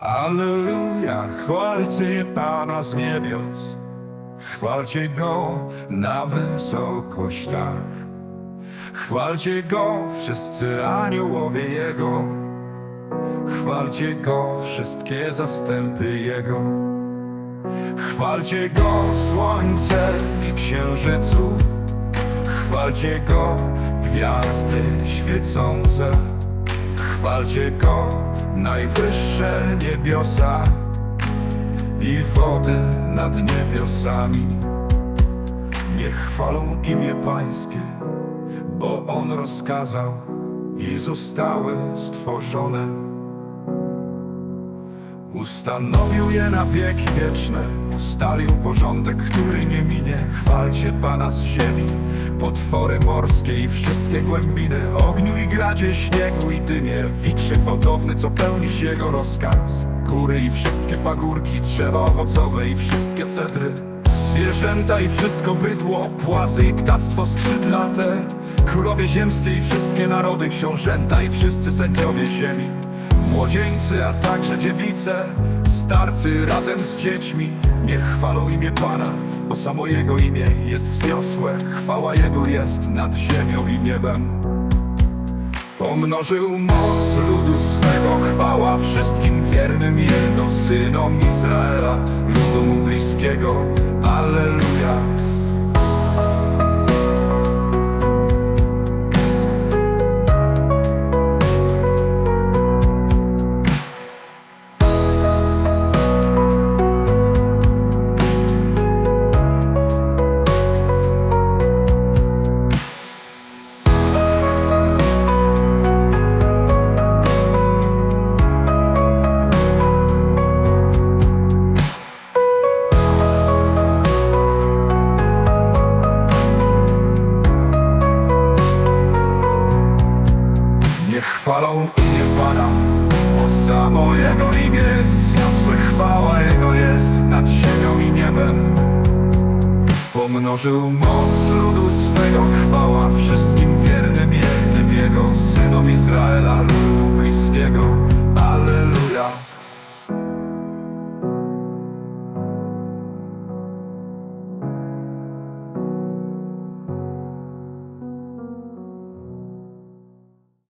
Alleluja, chwalcie Pana z niebios, chwalcie Go na wysokościach. Chwalcie Go wszyscy aniołowie Jego, chwalcie Go wszystkie zastępy Jego. Chwalcie Go słońce i księżycu, chwalcie Go gwiazdy świecące. Chwalcie Go najwyższe niebiosa i wody nad niebiosami. Niech chwalą imię Pańskie, bo On rozkazał i zostały stworzone. Ustanowił je na wieki wieczne, ustalił porządek, który nie minie. Chwalcie Pana z ziemi, potwory morskie i wszystkie głębiny, ogniu i gradzie, śniegu i dymie, witrze gwałtowny, co pełnisz Jego rozkaz. Góry i wszystkie pagórki, drzewa owocowe i wszystkie cedry, zwierzęta i wszystko bydło, płazy i ptactwo skrzydlate, królowie ziemscy i wszystkie narody, książęta i wszyscy sędziowie ziemi. Młodzieńcy, a także dziewice, starcy razem z dziećmi, niech chwalą imię Pana, bo samo Jego imię jest wzniosłe, chwała Jego jest nad ziemią i niebem. Pomnożył moc ludu swego, chwała wszystkim wiernym Jego synom Izraela, ludu mu bliskiego, Alleluja. Niech chwalą imię Pana, bo samo Jego imię jest wzniosłe, chwała Jego jest nad ziemią i niebem. Pomnożył moc ludu swego, chwała wszystkim wiernym jednym Jego synom Izraela.